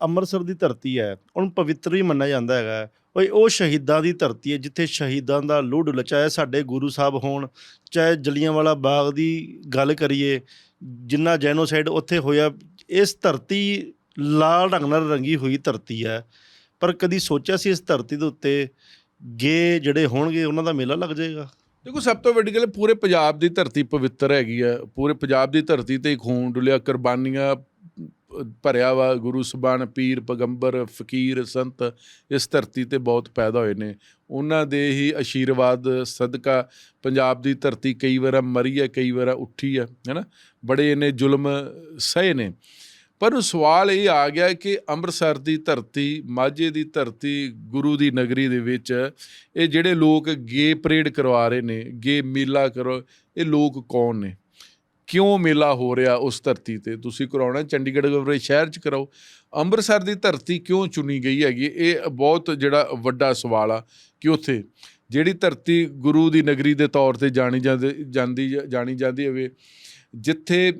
ਅੰਮ੍ਰਿਤਸਰ ਦੀ ਧਰਤੀ ਹੈ, ਉਹਨੂੰ ਪਵਿੱਤਰ ਵੀ ਮੰਨਿਆ ਜਾਂਦਾ ਹੈਗਾ ਓਏ, ਉਹ ਸ਼ਹੀਦਾਂ ਦੀ ਧਰਤੀ ਹੈ, ਜਿੱਥੇ ਸ਼ਹੀਦਾਂ ਦਾ ਲੂਹ ਡੁੱਲ ਚਾਹੇ ਸਾਡੇ ਗੁਰੂ ਸਾਹਿਬ ਹੋਣ, ਚਾਹੇ ਜਲੀਆਂਵਾਲਾ ਬਾਗ ਦੀ ਗੱਲ ਕਰੀਏ, ਜਿੰਨਾ ਜੈਨੋਸਾਈਡ ਉੱਥੇ ਹੋਇਆ, ਇਸ ਧਰਤੀ ਲਾਲ ਰੰਗ ਨਾਲ ਰੰਗੀ ਹੋਈ ਧਰਤੀ ਹੈ। ਪਰ ਕਦੀ ਸੋਚਿਆ ਸੀ ਇਸ ਧਰਤੀ ਦੇ ਉੱਤੇ ਗੇ ਜਿਹੜੇ ਹੋਣਗੇ, ਉਹਨਾਂ ਦਾ ਮੇਲਾ ਲੱਗ ਜਾਏਗਾ? ਦੇਖੋ, ਸਭ ਤੋਂ ਵੱਡੀ ਗੱਲ, ਪੂਰੇ ਪੰਜਾਬ ਦੀ ਧਰਤੀ ਪਵਿੱਤਰ ਹੈਗੀ ਆ ਪੂਰੇ ਪੰਜਾਬ ਦੀ ਧਰਤੀ ਤੇ ਖੂਨ ਡੁੱਲਿਆ, ਕੁਰਬਾਨੀਆਂ ਭਰਿਆ ਵਾ, ਗੁਰੂ ਸਬਾਨ, ਪੀਰ, ਪੈਗੰਬਰ, ਫਕੀਰ, ਸੰਤ, ਇਸ ਧਰਤੀ ਤੇ ਬਹੁਤ ਪੈਦਾ ਹੋਏ ਨੇ। ਉਹਨਾਂ ਦੇ ਹੀ ਆਸ਼ੀਰਵਾਦ ਸਦਕਾ ਪੰਜਾਬ ਦੀ ਧਰਤੀ ਕਈ ਵਾਰ ਮਰੀ ਹੈ, ਕਈ ਵਾਰ ਉੱਠੀ ਹੈ, ਹੈਨਾ? ਬੜੇ ਇਹਨੇ ਜ਼ੁਲਮ ਸਹੇ ਨੇ। ਪਰ ਉਹ ਸਵਾਲ ਇਹ ਆ ਗਿਆ ਕਿ ਅੰਮ੍ਰਿਤਸਰ ਦੀ ਧਰਤੀ, ਮਾਝੇ ਦੀ ਧਰਤੀ, ਗੁਰੂ ਦੀ ਨਗਰੀ ਦੇ ਵਿੱਚ ਇਹ ਜਿਹੜੇ ਲੋਕ ਗੇ ਪਰੇਡ ਕਰਵਾ ਰਹੇ ਨੇ, ਗੇ ਮੇਲਾ ਕਰੋ ਇਹ ਲੋਕ ਕੌਣ ਨੇ? ਕਿਉਂ ਮੇਲਾ ਹੋ ਰਿਹਾ ਉਸ ਧਰਤੀ ਤੇ? ਤੁਸੀਂ ਕਰਾਉਣਾ ਚੰਡੀਗੜ੍ਹ ਵਰਗੇ ਸ਼ਹਿਰ 'ਚ ਕਰਾਓ। ਅੰਮ੍ਰਿਤਸਰ ਦੀ ਧਰਤੀ ਕਿਉਂ ਚੁਣੀ ਗਈ ਹੈਗੀ? ਇਹ ਬਹੁਤ ਜਿਹੜਾ ਵੱਡਾ ਸਵਾਲ ਆ ਕਿ ਉੱਥੇ ਜਿਹੜੀ ਧਰਤੀ ਗੁਰੂ ਦੀ ਨਗਰੀ ਦੇ ਤੌਰ ਤੇ ਜਾਣੀ ਜਾਂਦੀ ਜਾਂਦੀ, ਜਾਣੀ ਜਾਂਦੀ ਹੋਵੇ, ਜਿੱਥੇ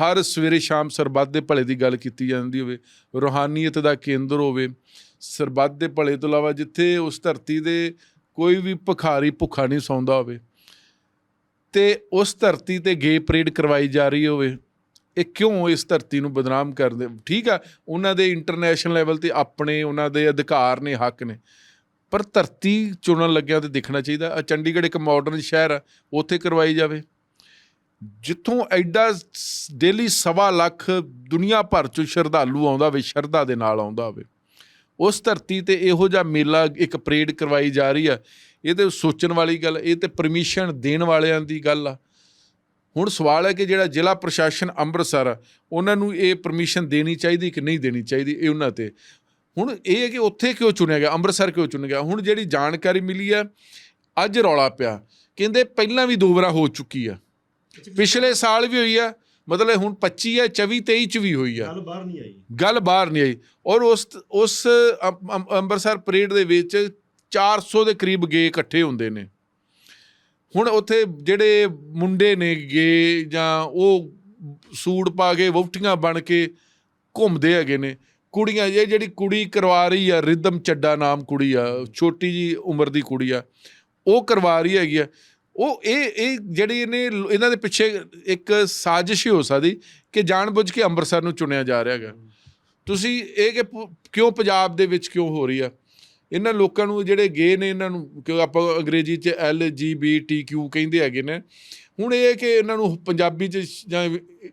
ਹਰ ਸਵੇਰੇ ਸ਼ਾਮ ਸਰਬੱਤ ਦੇ ਭਲੇ ਦੀ ਗੱਲ ਕੀਤੀ ਜਾਂਦੀ ਹੋਵੇ, ਰੂਹਾਨੀਅਤ ਦਾ ਕੇਂਦਰ ਹੋਵੇ, ਸਰਬੱਤ ਦੇ ਭਲੇ ਤੋਂ ਇਲਾਵਾ ਜਿੱਥੇ ਉਸ ਧਰਤੀ ਦੇ ਕੋਈ ਵੀ ਭਿਖਾਰੀ ਭੁੱਖਾ ਨਹੀਂ ਸੌਂਦਾ ਹੋਵੇ ਤੇ ਉਸ ਧਰਤੀ ਤੇ ਗੇ ਪਰੇਡ ਕਰਵਾਈ ਜਾ ਰਹੀ ਹੋਵੇ, ਇਹ ਕਿਉਂ ਇਸ ਧਰਤੀ ਨੂੰ ਬਦਨਾਮ ਕਰਦੇ ਠੀਕ ਆ, ਉਹਨਾਂ ਦੇ ਇੰਟਰਨੈਸ਼ਨਲ ਲੈਵਲ ਤੇ ਆਪਣੇ, ਉਹਨਾਂ ਦੇ ਅਧਿਕਾਰ ਨੇ, ਹੱਕ ਨੇ। ਪਰ ਧਰਤੀ ਚੁਣਨ ਲੱਗਿਆ ਤੇ ਦੇਖਣਾ ਚਾਹੀਦਾ। ਆ ਚੰਡੀਗੜ੍ਹ ਇੱਕ ਮਾਡਰਨ ਸ਼ਹਿਰ ਆ, ਉੱਥੇ ਕਰਵਾਈ ਜਾਵੇ। ਜਿੱਥੋਂ ਐਡਾ ਡੇਲੀ ਸਵਾ ਲੱਖ ਦੁਨੀਆ ਭਰ ਚੋਂ ਸ਼ਰਧਾਲੂ ਆਉਂਦਾ ਹੋਵੇ ਸ਼ਰਧਾ ਦੇ ਨਾਲ ਆਉਂਦਾ ਹੋਵੇ ਉਸ ਧਰਤੀ ਤੇ ਇਹੋ ਜਿਹਾ ਮੇਲਾ ਇੱਕ ਪਰੇਡ ਕਰਵਾਈ ਜਾ ਰਹੀ ਆ। ਇਹ ਤੇ ਸੋਚਣ ਵਾਲੀ ਗੱਲ ਇਹ ਤੇ ਪਰਮਿਸ਼ਨ ਦੇਣ ਵਾਲਿਆਂ ਦੀ ਗੱਲ ਆ। ਹੁਣ ਸਵਾਲ ਹੈ ਕਿ ਜਿਹੜਾ ਜ਼ਿਲ੍ਹਾ ਪ੍ਰਸ਼ਾਸਨ ਅੰਮ੍ਰਿਤਸਰ ਉਹਨਾਂ ਨੂੰ ਇਹ ਪਰਮਿਸ਼ਨ ਦੇਣੀ ਚਾਹੀਦੀ ਕਿ ਨਹੀਂ ਦੇਣੀ ਚਾਹੀਦੀ ਇਹ ਉਹਨਾਂ ਤੇ? ਹੁਣ ਇਹ ਹੈ ਕਿ ਉੱਥੇ ਕਿਉਂ ਚੁਣਿਆ ਗਿਆ, ਅੰਮ੍ਰਿਤਸਰ ਕਿਉਂ ਚੁਣਿਆ ਗਿਆ? ਹੁਣ ਜਿਹੜੀ ਜਾਣਕਾਰੀ ਮਿਲੀ ਆ, ਅੱਜ ਰੌਲਾ ਪਿਆ। ਕਹਿੰਦੇ ਪਹਿਲਾਂ ਵੀ ਦੋ ਵਾਰ ਹੋ ਚੁੱਕੀ ਆ। ਪਿਛਲੇ ਸਾਲ ਵੀ ਹੋਈ ਆ ਮਤਲਬ ਹੁਣ 25 ਹੈ 24 23 ਚ ਵੀ ਹੋਈ ਆ। ਗੱਲ ਬਾਹਰ ਨਹੀਂ ਆਈ। ਗੱਲ ਬਾਹਰ ਨਹੀਂ ਆਈ। ਔਰ ਉਸ ਉਸ ਅੰਮ- ਅੰਮ- ਅੰਮ੍ਰਿਤਸਰ ਪਰੇਡ ਦੇ ਵਿੱਚ 400 ਦੇ ਕਰੀਬ ਗੇ ਇਕੱਠੇ ਹੁੰਦੇ ਨੇ। ਹੁਣ ਉੱਥੇ ਜਿਹੜੇ ਮੁੰਡੇ ਨੇ ਗੇ ਜਾਂ ਉਹ ਸੂਟ ਪਾ ਕੇ ਵਹੁਟੀਆਂ ਬਣ ਕੇ ਘੁੰਮਦੇ ਹੈਗੇ ਨੇ। ਕੁੜੀਆਂ ਇਹ ਜਿਹੜੀ ਕੁੜੀ ਕਰਵਾ ਰਹੀ ਆ ਰਿਦਮ ਚੱਡਾ ਨਾਮ ਕੁੜੀ ਆ ਛੋਟੀ ਜੀ ਉਮਰ ਦੀ ਕੁੜੀ ਆ ਉਹ ਕਰਵਾ ਰਹੀ ਹੈਗੀ ਆ। ਉਹ ਇਹ ਇਹ ਜਿਹੜੀ ਇਹਨੇ ਇਹਨਾਂ ਦੇ ਪਿੱਛੇ ਇੱਕ ਸਾਜ਼ਿਸ਼ ਹੀ ਹੋ ਸਕਦੀ ਕਿ ਜਾਣਬੁੱਝ ਕੇ ਅੰਮ੍ਰਿਤਸਰ ਨੂੰ ਚੁਣਿਆ ਜਾ ਰਿਹਾ ਹੈਗਾ। ਤੁਸੀਂ ਇਹ ਕਿ ਪ- ਕਿਉਂ ਪੰਜਾਬ ਦੇ ਵਿੱਚ ਕਿਉਂ ਹੋ ਰਹੀ ਆ? ਇਹਨਾਂ ਲੋਕਾਂ ਨੂੰ ਜਿਹੜੇ ਗੇ ਨੇ ਇਹਨਾਂ ਨੂੰ, ਕਿਉਂ ਆਪਾਂ ਅੰਗਰੇਜ਼ੀ 'ਚ ਐਲ ਜੀ ਬੀ ਟੀ ਕਿਊ ਕਹਿੰਦੇ ਹੈਗੇ ਨੇ। ਹੁਣ ਇਹ ਹੈ ਕਿ ਇਹਨਾਂ ਨੂੰ ਪੰਜਾਬੀ 'ਚ ਜਾਂ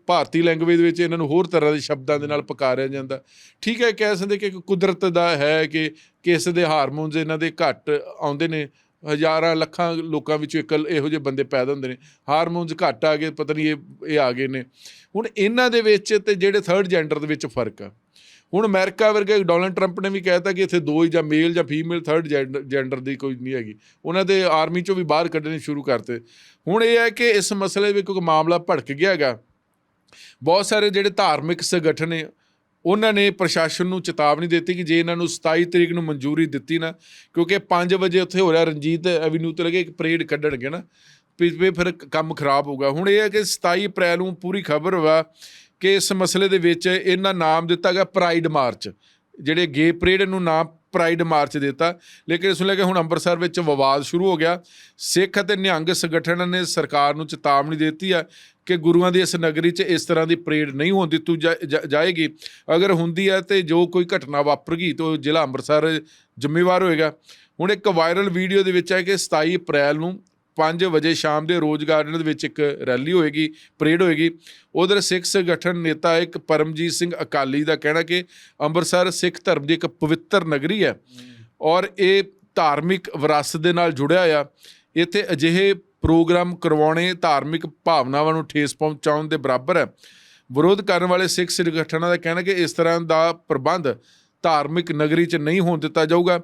ਭਾਰਤੀ ਲੈਂਗੁਏਜ ਵਿੱਚ ਇਹਨਾਂ ਨੂੰ ਹੋਰ ਤਰ੍ਹਾਂ ਦੇ ਸ਼ਬਦਾਂ ਦੇ ਨਾਲ ਪੁਕਾਰਿਆ ਜਾਂਦਾ। ਠੀਕ ਹੈ ਕਹਿ ਸਕਦੇ ਕਿ ਇੱਕ ਕੁਦਰਤ ਦਾ ਹੈ ਕਿ ਕਿਸ ਦੇ ਹਾਰਮੋਨਸ ਇਹਨਾਂ ਦੇ ਘੱਟ ਆਉਂਦੇ ਨੇ ਹਜ਼ਾਰਾਂ ਲੱਖਾਂ ਲੋਕਾਂ ਵਿੱਚੋਂ ਇੱਕ ਇਹੋ ਜਿਹੇ ਬੰਦੇ ਪੈਦਾ ਹੁੰਦੇ ਨੇ। ਹਾਰਮੋਨਸ ਘੱਟ ਆ ਗਏ, ਪਤਾ ਨਹੀਂ ਇਹ ਇਹ ਆ ਗਏ ਨੇ। ਹੁਣ ਇਹਨਾਂ ਦੇ ਵਿੱਚ ਤੇ ਜਿਹੜੇ ਥਰਡ ਜੈਂਡਰ ਦੇ ਵਿੱਚ ਫ਼ਰਕ ਆ। ਹੁਣ ਅਮਰੀਕਾ ਵਰਗੇ ਡੋਨਲਡ ਟਰੰਪ ਨੇ ਵੀ ਕਹਿਤਾ ਕਿ ਇੱਥੇ ਦੋ ਹੀ ਜਾਂ ਮੇਲ ਜਾਂ ਫੀਮੇਲ ਥਰਡ ਜੈਂਡਰ ਦੀ ਕੋਈ ਨਹੀਂ ਹੈਗੀ। ਉਹਨਾਂ ਦੇ ਆਰਮੀ ਚੋਂ ਵੀ ਬਾਹਰ ਕੱਢਣੇ ਸ਼ੁਰੂ ਕਰਤੇ। ਹੁਣ ਇਹ ਹੈ ਕਿ ਇਸ ਮਸਲੇ ਵਿੱਚ ਕੋਈ ਮਾਮਲਾ ਭੜਕ ਗਿਆ ਹੈਗਾ। ਬਹੁਤ ਸਾਰੇ ਜਿਹੜੇ ਧਾਰਮਿਕ ਸੰਗਠਨ ਨੇ ਉਹਨਾਂ ਨੇ ਪ੍ਰਸ਼ਾਸਨ ਨੂੰ ਚੇਤਾਵਨੀ ਦਿੱਤੀ ਕਿ ਜੇ ਇਹਨਾਂ ਨੂੰ 27 ਤਰੀਕ ਨੂੰ ਮਨਜ਼ੂਰੀ ਦਿੱਤੀ ਨਾ, ਕਿਉਂਕਿ 5 ਵਜੇ ਉੱਥੇ ਹੋ ਰਿਹਾ ਰਣਜੀਤ ਐਵੀਨਿਊ ਤੇ ਲਗੇ ਇੱਕ ਪਰੇਡ ਕੱਢਣਗੇ ਨਾ, ਵੀ- ਵੀ ਫਿਰ ਕੰਮ ਖਰਾਬ ਹੋਊਗਾ। ਹੁਣ ਇਹ ਹੈ ਕਿ 27 ਅਪ੍ਰੈਲ ਨੂੰ ਪੂਰੀ ਖਬਰ ਵਾ ਕਿ ਇਸ ਮਸਲੇ ਦੇ ਵਿੱਚ ਇਹਨਾਂ ਨਾਮ ਦਿੱਤਾ ਗਿਆ ਪ੍ਰਾਈਡ ਮਾਰਚ, ਜਿਹੜੇ ਗੇ ਪਰੇਡ ਨੂੰ ਨਾਮ ਪ੍ਰਾਈਡ ਮਾਰਚ ਦਿੱਤਾ। ਲੇਕਿਨ ਇਸ ਨੂੰ ਲੈ ਕੇ ਹੁਣ ਅੰਮ੍ਰਿਤਸਰ ਵਿੱਚ ਵਿਵਾਦ ਸ਼ੁਰੂ ਹੋ ਗਿਆ। ਸਿੱਖ ਅਤੇ ਨਿਹੰਗ ਸੰਗਠਨ ਨੇ ਸਰਕਾਰ ਨੂੰ ਚੇਤਾਵਨੀ ਦਿੱਤੀ ਆ ਕਿ ਗੁਰੂਆਂ ਦੀ ਇਸ ਨਗਰੀ 'ਚ ਇਸ ਤਰ੍ਹਾਂ ਦੀ ਪਰੇਡ ਨਹੀਂ ਹੋਣ ਦਿੱਤੀ ਜਾ- ਜਾ- ਜਾਏਗੀ। ਅਗਰ ਹੁੰਦੀ ਹੈ ਤੇ ਜੋ ਕੋਈ ਘਟਨਾ ਵਾਪਰ ਗਈ ਤਾਂ ਉਹ ਜ਼ਿਲ੍ਹਾ ਅੰਮ੍ਰਿਤਸਰ ਜ਼ਿੰਮੇਵਾਰ ਹੋਏਗਾ। ਹੁਣ ਇੱਕ ਵਾਇਰਲ ਵੀਡੀਓ ਦੇ ਵਿੱਚ ਹੈ ਕਿ 27 ਅਪ੍ਰੈਲ ਨੂੰ 5 ਵਜੇ ਸ਼ਾਮ ਦੇ ਰੋਜ਼ ਗਾਰਡਨ ਦੇ ਵਿੱਚ ਇੱਕ ਰੈਲੀ ਹੋਏਗੀ, ਪਰੇਡ ਹੋਏਗੀ। ਉਧਰ ਸਿੱਖ ਸੰਗਠਨ ਨੇਤਾ ਇੱਕ ਪਰਮਜੀਤ ਸਿੰਘ ਅਕਾਲੀ ਦਾ ਕਹਿਣਾ ਕਿ ਅੰਮ੍ਰਿਤਸਰ ਸਿੱਖ ਧਰਮ ਦੀ ਇੱਕ ਪਵਿੱਤਰ ਨਗਰੀ ਹੈ ਔਰ ਇਹ ਧਾਰਮਿਕ ਵਿਰਾਸਤ ਦੇ ਨਾਲ ਜੁੜਿਆ ਆ ਇੱਥੇ ਅਜਿਹੇ ਪ੍ਰੋਗਰਾਮ ਕਰਵਾਉਣੇ ਧਾਰਮਿਕ ਭਾਵਨਾਵਾਂ ਨੂੰ ਠੇਸ ਪਹੁੰਚਾਉਣ ਦੇ ਬਰਾਬਰ ਹੈ। ਵਿਰੋਧ ਕਰਨ ਵਾਲੇ ਸਿੱਖ ਸੰਗਠਨਾਂ ਦਾ ਕਹਿਣਾ ਕਿ ਇਸ ਤਰ੍ਹਾਂ ਦਾ ਪ੍ਰਬੰਧ ਧਾਰਮਿਕ ਨਗਰੀ 'ਚ ਨਹੀਂ ਹੋਣ ਦਿੱਤਾ ਜਾਊਗਾ।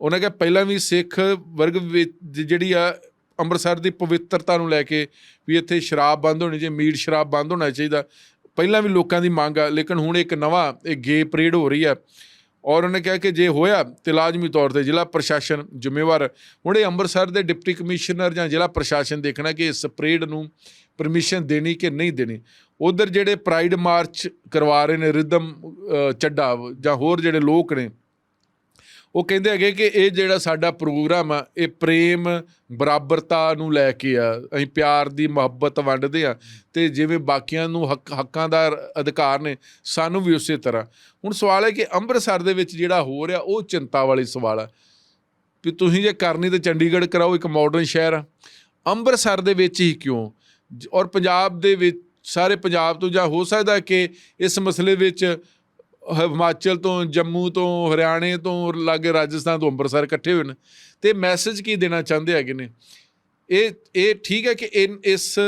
ਉਹਨਾਂ ਕਿਹਾ, ਪਹਿਲਾਂ ਵੀ ਸਿੱਖ ਵਰਗ ਵਿੱਚ ਜਿਹੜੀ ਆ ਅੰਮ੍ਰਿਤਸਰ ਦੀ ਪਵਿੱਤਰਤਾ ਨੂੰ ਲੈ ਕੇ ਵੀ ਇੱਥੇ ਸ਼ਰਾਬ ਬੰਦ ਹੋਣੀ ਚਾਹੀਦੀ ਮੀਟ ਸ਼ਰਾਬ ਬੰਦ ਹੋਣਾ ਚਾਹੀਦਾ। ਪਹਿਲਾਂ ਵੀ ਲੋਕਾਂ ਦੀ ਮੰਗ ਆ ਲੇਕਿਨ ਹੁਣ ਇੱਕ ਨਵਾਂ ਇਹ ਗੇ ਪਰੇਡ ਹੋ ਰਹੀ ਆ। ਔਰ ਉਹਨੇ ਕਿਹਾ ਕਿ ਜੇ ਹੋਇਆ ਤੇ ਲਾਜ਼ਮੀ ਤੌਰ ਤੇ ਜ਼ਿਲ੍ਹਾ ਪ੍ਰਸ਼ਾਸਨ ਜ਼ਿੰਮੇਵਾਰ। ਹੁਣ ਇਹ ਅੰਮ੍ਰਿਤਸਰ ਦੇ ਡਿਪਟੀ ਕਮਿਸ਼ਨਰ ਜਾਂ ਜ਼ਿਲ੍ਹਾ ਪ੍ਰਸ਼ਾਸਨ ਦੇਖਣਾ ਕਿ ਇਸ ਪਰੇਡ ਨੂੰ ਪਰਮਿਸ਼ਨ ਦੇਣੀ ਕਿ ਨਹੀਂ ਦੇਣੀ। ਉਧਰ ਜਿਹੜੇ ਪ੍ਰਾਈਡ ਮਾਰਚ ਕਰਵਾ ਰਹੇ ਨੇ ਰਿਦਮ ਅ, ਚੱਡਾ ਜਾਂ ਹੋਰ ਜਿਹੜੇ ਲੋਕ ਨੇ ਉਹ ਕਹਿੰਦੇ ਹੈਗੇ ਕਿ ਇਹ ਜਿਹੜਾ ਸਾਡਾ ਪ੍ਰੋਗਰਾਮ ਆ, ਇਹ ਪ੍ਰੇਮ, ਬਰਾਬਰਤਾ ਨੂੰ ਲੈ ਕੇ ਆ, ਅਸੀਂ ਪਿਆਰ ਦੀ ਮੁਹੱਬਤ ਵੰਡਦੇ ਆ ਤੇ ਜਿਵੇਂ ਬਾਕੀਆਂ ਨੂੰ ਹੱਕ, ਹੱਕਾਂ ਦਾ ਅਧਿਕਾਰ ਨੇ, ਸਾਨੂੰ ਵੀ ਉਸੇ ਤਰ੍ਹਾਂ। ਹੁਣ ਸਵਾਲ ਹੈ ਕਿ ਅੰਮ੍ਰਿਤਸਰ ਦੇ ਵਿੱਚ ਜਿਹੜਾ ਹੋ ਰਿਹਾ ਉਹ ਚਿੰਤਾ ਵਾਲੀ ਸਵਾਲ ਆ। ਵੀ ਤੁਸੀਂ ਜੇ ਕਰਨੀ ਤੇ ਚੰਡੀਗੜ੍ਹ ਕਰਾਓ, ਇੱਕ ਮਾਡਰਨ ਸ਼ਹਿਰ ਆ। ਅੰਮ੍ਰਿਤਸਰ ਦੇ ਵਿੱਚ ਹੀ ਕਿਉਂ? ਜ- ਔਰ ਪੰਜਾਬ ਦੇ ਵਿੱਚ, ਸਾਰੇ ਪੰਜਾਬ ਤੋਂ ਜਾਂ ਹੋ ਸਕਦਾ ਕਿ ਇਸ ਮਸਲੇ ਵਿੱਚ ਹਿਮਾਚਲ ਤੋਂ, ਜੰਮੂ ਤੋਂ, ਹਰਿਆਣੇ ਤੋਂ, ਲਾਗੇ ਰਾਜਸਥਾਨ ਤੋਂ ਅੰਮ੍ਰਿਤਸਰ ਇਕੱਠੇ ਹੋਏ ਨੇ। ਤੇ ਮੈਸੇਜ ਕੀ ਦੇਣਾ ਚਾਹੁੰਦੇ ਹੈਗੇ ਨੇ? ਇਹ ਇਹ ਠੀਕ ਹੈ ਕਿ ਇਨ- ਇਸ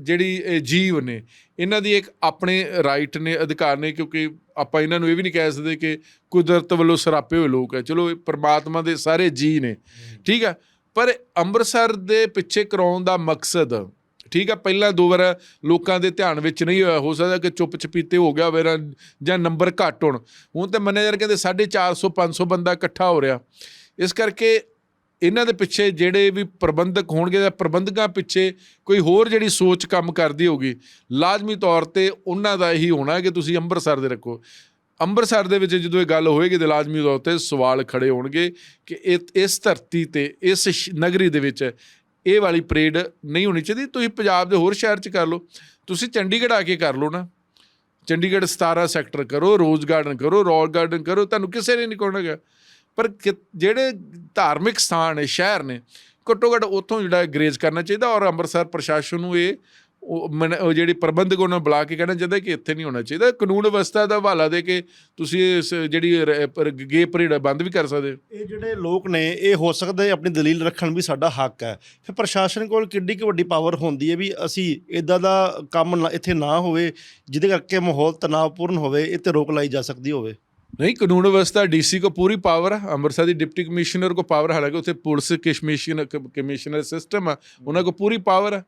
ਜਿਹੜੀ ਜੀਵ ਨੇ, ਇਹਨਾਂ ਦੀ ਇੱਕ ਆਪਣੇ ਰਾਈਟ ਨੇ, ਅਧਿਕਾਰ ਨੇ, ਕਿਉਂਕਿ ਆਪਾਂ ਇਹਨਾਂ ਨੂੰ ਇਹ ਵੀ ਨਹੀਂ ਕਹਿ ਸਕਦੇ ਕਿ ਕੁਦਰਤ ਵੱਲੋਂ ਸਰਾਪੇ ਹੋਏ ਲੋਕ ਹੈ। ਚਲੋ, ਇਹ ਪਰਮਾਤਮਾ ਦੇ ਸਾਰੇ ਜੀ ਨੇ, ਠੀਕ ਹੈ? ਪਰ ਅੰਮ੍ਰਿਤਸਰ ਦੇ ਪਿੱਛੇ ਕਰਾਉਣ ਦਾ ਮਕਸਦ ਠੀਕ ਆ, ਪਹਿਲਾਂ ਦੋ ਵਾਰ ਲੋਕਾਂ ਦੇ ਧਿਆਨ ਵਿੱਚ ਨਹੀਂ ਹੋਇਆ, ਹੋ ਸਕਦਾ ਕਿ ਚੁੱਪ ਚਪੀਤੇ ਹੋ ਗਿਆ ਹੋਵੇ ਜਾਂ ਨੰਬਰ ਘੱਟ ਹੋਣ। ਹੁਣ ਤੇ ਮੰਨਿਆ ਯਾਰ ਕਹਿੰਦੇ 450 500 ਬੰਦਾ ਇਕੱਠਾ ਹੋ ਰਿਹਾ। ਇਸ ਕਰਕੇ ਇਹਨਾਂ ਦੇ ਪਿੱਛੇ ਜਿਹੜੇ ਵੀ ਪ੍ਰਬੰਧਕ ਹੋਣਗੇ ਜਾਂ ਪ੍ਰਬੰਧਕਾਂ ਪਿੱਛੇ ਕੋਈ ਹੋਰ ਜਿਹੜੀ ਸੋਚ ਕੰਮ ਕਰਦੀ ਹੋਗੀ ਲਾਜ਼ਮੀ ਤੌਰ ਤੇ ਉਹਨਾਂ ਦਾ ਹੀ ਹੋਣਾ ਕਿ ਤੁਸੀਂ ਅੰਮ੍ਰਿਤਸਰ ਦੇ ਰੱਖੋ। ਅੰਮ੍ਰਿਤਸਰ ਦੇ ਵਿੱਚ ਜਦੋਂ ਇਹ ਗੱਲ ਹੋਏਗੀ ਤੇ ਲਾਜ਼ਮੀ ਤੌਰ ਤੇ ਸਵਾਲ ਖੜੇ ਹੋਣਗੇ ਕਿ ਇਹ, ਇਸ ਧਰਤੀ ਤੇ, ਇਸ ਸ਼- ਨਗਰੀ ਦੇ ਵਿੱਚ ਇਹ ਵਾਲੀ ਪਰੇਡ ਨਹੀਂ ਹੋਣੀ ਚਾਹੀਦੀ। ਤੁਸੀਂ ਪੰਜਾਬ ਦੇ ਹੋਰ ਸ਼ਹਿਰ 'ਚ ਕਰ ਲਓ। ਤੁਸੀਂ ਚੰਡੀਗੜ੍ਹ ਆ ਕੇ ਕਰ ਲਓ ਨਾ। ਚੰਡੀਗੜ੍ਹ 17 ਸੈਕਟਰ ਕਰੋ ਰੋਜ਼ ਗਾਰਡਨ ਕਰੋ ਰੌਕ ਗਾਰਡਨ ਕਰੋ, ਤੁਹਾਨੂੰ ਕਿਸੇ ਨੇ ਨਹੀਂ ਕਹਣਾਗਾ ਪਰ ਕਿ- ਜਿਹੜੇ ਧਾਰਮਿਕ ਸਥਾਨ ਨੇ, ਸ਼ਹਿਰ ਨੇ, ਘੱਟੋ ਘੱਟ ਉੱਥੋਂ ਜਿਹੜਾ ਗਰੇਜ਼ ਕਰਨਾ ਚਾਹੀਦਾ ਔਰ ਅੰਮ੍ਰਿਤਸਰ ਪ੍ਰਸ਼ਾਸਨ ਨੂੰ ਇਹ ਉਹ ਮਨ ਉਹ ਜਿਹੜੀ ਪ੍ਰਬੰਧਕ ਉਹਨਾਂ ਬੁਲਾ ਕੇ ਕਹਿਣਾ ਚਾਹੁੰਦਾ ਕਿ ਇੱਥੇ ਨਹੀਂ ਹੋਣਾ ਚਾਹੀਦਾ। ਕਾਨੂੰਨ ਵਿਵਸਥਾ ਦਾ ਹਵਾਲਾ ਦੇ ਕੇ ਤੁਸੀਂ ਇਸ ਜਿਹੜੀ ਗੇ ਪਰੇਡ ਬੰਦ ਵੀ ਕਰ ਸਕਦੇ ਇਹ ਜਿਹੜੇ ਲੋਕ ਨੇ ਇਹ ਹੋ ਸਕਦਾ ਹੈ ਆਪਣੀ ਦਲੀਲ ਰੱਖਣ ਵੀ ਸਾਡਾ ਹੱਕ ਹੈ। ਫਿਰ ਪ੍ਰਸ਼ਾਸਨ ਕੋਲ ਕਿੱਡੀ ਕਿ ਵੱਡੀ ਪਾਵਰ ਹੁੰਦੀ ਹੈ ਵੀ ਅਸੀਂ ਇਦਾਂ ਦਾ ਕੰਮ ਇੱਥੇ ਨਾ ਹੋਵੇ ਜਿਹਦੇ ਕਰਕੇ ਮਾਹੌਲ ਤਣਾਅਪੂਰਨ ਹੋਵੇ ਇੱਥੇ ਰੋਕ ਲਾਈ ਜਾ ਸਕਦੀ ਹੋਵੇ। ਨਹੀਂ ਕਾਨੂੰਨ ਵਿਵਸਥਾ ਡੀਸੀ ਕੋ ਪੂਰੀ ਪਾਵਰ ਹੈ ਅੰਮ੍ਰਿਤਸਰ ਦੀ ਡਿਪਟੀ ਕਮਿਸ਼ਨਰ ਕੋ ਪਾਵਰ ਹਾਲਾਂਕਿ ਉੱਥੇ ਪੁਲਿਸ ਕਮਿਸ਼ਨਰ ਕਮਿਸ਼ਨਰ ਸਿਸਟਮ ਆ। ਉਹਨਾਂ ਕੋ ਪੂਰੀ ਪਾਵਰ ਹੈ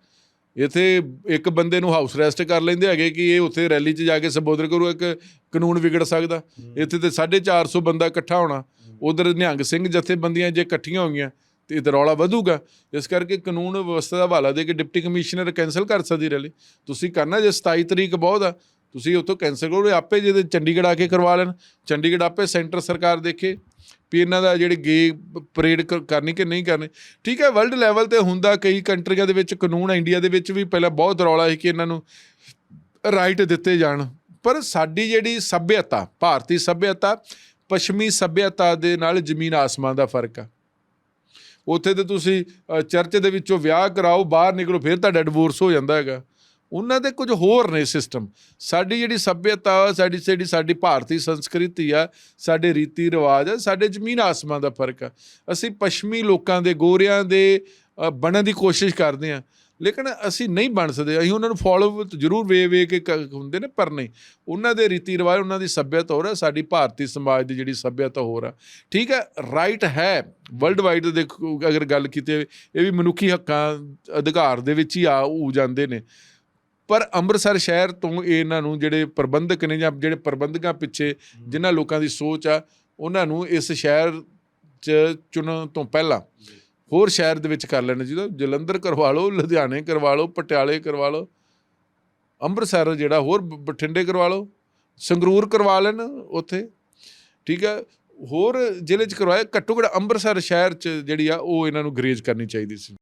ਇੱਥੇ ਇੱਕ ਬੰਦੇ ਨੂੰ ਹਾਊਸ ਅਰੈਸਟ ਕਰ ਲੈਂਦੇ ਹੈਗੇ ਕਿ ਇਹ ਉੱਥੇ ਰੈਲੀ 'ਚ ਜਾ ਕੇ ਸੰਬੋਧਨ ਕਰੂ ਇੱਕ ਕਾਨੂੰਨ ਵਿਗੜ ਸਕਦਾ। ਇੱਥੇ ਤੇ 450 ਬੰਦਾ ਇਕੱਠਾ ਹੋਣਾ। ਉਧਰ ਨਿਹੰਗ ਸਿੰਘ ਜਥੇਬੰਦੀਆਂ ਜੇ ਇਕੱਠੀਆਂ ਹੋਈਆਂ ਤੇ ਇਹ ਰੌਲਾ ਵਧੂਗਾ। ਇਸ ਕਰਕੇ ਕਾਨੂੰਨ ਵਿਵਸਥਾ ਦਾ ਹਵਾਲਾ ਦੇ ਕੇ ਡਿਪਟੀ ਕਮਿਸ਼ਨਰ ਕੈਨਸਲ ਕਰ ਸਕਦੀ ਰੈਲੀ। ਤੁਸੀਂ ਕਰਨਾ ਜੇ 27 ਤਰੀਕ ਬਹੁਤ ਆ ਤੁਸੀਂ ਉੱਥੋਂ ਕੈਨਸਲ ਕਰੋ ਆਪੇ ਜਿਹਦੇ ਚੰਡੀਗੜ੍ਹ ਆ ਕੇ ਕਰਵਾ ਲੈਣ। ਚੰਡੀਗੜ੍ਹ ਆਪੇ ਸੈਂਟਰ ਸਰਕਾਰ ਦੇਖੇ। ਵੀ ਇਹਨਾਂ ਦਾ ਜਿਹੜੇ ਗੇ ਪਰੇਡ ਕਰਨੀ ਕਿ ਨਹੀਂ ਕਰਨੀ। ਠੀਕ ਹੈ ਵਰਲਡ ਲੈਵਲ ਤੇ ਹੁੰਦਾ ਕਈ ਕੰਟਰੀਆਂ ਦੇ ਵਿੱਚ, ਕਾਨੂੰਨ ਇੰਡੀਆ ਦੇ ਵਿੱਚ ਵੀ ਪਹਿਲਾਂ ਬਹੁਤ ਰੌਲਾ ਸੀ ਕਿ ਇਹਨਾਂ ਨੂੰ ਰਾਈਟ ਦਿੱਤੇ ਜਾਣ। ਪਰ ਸਾਡੀ ਜਿਹੜੀ ਸੱਭਿਅਤਾ, ਭਾਰਤੀ ਸੱਭਿਅਤਾ, ਪੱਛਮੀ ਸੱਭਿਅਤਾ ਦੇ ਨਾਲ ਜ਼ਮੀਨ ਆਸਮਾਨ ਦਾ ਫ਼ਰਕ ਆ। ਉੱਥੇ ਤੇ ਤੁਸੀਂ ਚਰਚ ਦੇ ਵਿੱਚੋਂ ਵਿਆਹ ਕਰਾਓ, ਬਾਹਰ ਨਿਕਲੋ, ਫਿਰ ਤੁਹਾਡਾ ਡਿਵੋਰਸ ਹੋ ਜਾਂਦਾ ਹੈਗਾ। ਉਹਨਾਂ ਦੇ ਕੁਝ ਹੋਰ ਨੇ ਸਿਸਟਮ ਸਾਡੀ ਜਿਹੜੀ ਸੱਭਿਅਤਾ ਸਾਡੀ ਜਿਹੜੀ ਸਾਡੀ ਭਾਰਤੀ ਸੰਸਕ੍ਰਿਤੀ ਆ ਸਾਡੇ ਰੀਤੀ ਰਿਵਾਜ ਆ ਸਾਡੇ ਜ਼ਮੀਨ ਆਸਮਾਨ ਦਾ ਫ਼ਰਕ ਆ। ਅਸੀਂ ਪੱਛਮੀ ਲੋਕਾਂ ਦੇ ਗੋਰਿਆਂ ਦੇ ਬਣਨ ਦੀ ਕੋਸ਼ਿਸ਼ ਕਰਦੇ ਆ। ਲੇਕਿਨ ਅਸੀਂ ਨਹੀਂ ਬਣ ਸਕਦੇ। ਅਸੀਂ ਉਹਨਾਂ ਨੂੰ ਫੋਲੋ ਜ਼ਰੂਰ ਵੇ ਵੇ ਕੇ ਕ- ਹੁੰਦੇ ਨੇ ਪਰ ਨਹੀਂ। ਉਹਨਾਂ ਦੇ ਰੀਤੀ ਰਿਵਾਜ ਉਹਨਾਂ ਦੀ ਸੱਭਿਅਤਾ ਹੋਰ ਆ ਸਾਡੀ ਭਾਰਤੀ ਸਮਾਜ ਦੀ ਜਿਹੜੀ ਸੱਭਿਅਤਾ ਹੋਰ ਆ। ਠੀਕ ਹੈ ਰਾਈਟ ਹੈ। ਵਰਲਡ ਵਾਈਡ ਦੇਖੋ ਅਗਰ ਗੱਲ ਕੀਤੀ ਜਾਵੇ, ਇਹ ਵੀ ਮਨੁੱਖੀ ਹੱਕਾਂ ਅਧਿਕਾਰ ਦੇ ਵਿੱਚ ਹੀ ਆ ਹੋ ਜਾਂਦੇ ਨੇ। ਪਰ ਅੰਮ੍ਰਿਤਸਰ ਸ਼ਹਿਰ ਤੋਂ ਇਹਨਾਂ ਨੂੰ ਜਿਹੜੇ ਪ੍ਰਬੰਧਕ ਨੇ ਜਾਂ ਜਿਹੜੇ ਪ੍ਰਬੰਧਕਾਂ ਪਿੱਛੇ ਜਿਨ੍ਹਾਂ ਲੋਕਾਂ ਦੀ ਸੋਚ ਆ, ਉਹਨਾਂ ਨੂੰ ਇਸ ਸ਼ਹਿਰ 'ਚ ਚੁਣਨ ਤੋਂ ਪਹਿਲਾਂ ਹੋਰ ਸ਼ਹਿਰ ਦੇ ਵਿੱਚ ਕਰ ਲੈਣਾ ਚਾਹੀਦਾ। ਜਲੰਧਰ ਕਰਵਾ ਲਓ, ਲੁਧਿਆਣੇ ਕਰਵਾ ਲਓ, ਪਟਿਆਲੇ ਕਰਵਾ ਲਓ, ਅੰਮ੍ਰਿਤਸਰ ਜਿਹੜਾ ਹੋਰ ਬਠਿੰਡੇ ਕਰਵਾ ਲਓ, ਸੰਗਰੂਰ ਕਰਵਾ ਲੈਣ ਉੱਥੇ, ਠੀਕ ਹੈ ਹੋਰ ਜ਼ਿਲ੍ਹੇ 'ਚ ਕਰਵਾਇਆ, ਘੱਟੋ ਘੱਟ ਅੰਮ੍ਰਿਤਸਰ ਸ਼ਹਿਰ 'ਚ ਜਿਹੜੀ ਆ, ਉਹ ਇਹਨਾਂ ਨੂੰ ਗਰੇਜ ਕਰਨੀ ਚਾਹੀਦੀ ਸੀ।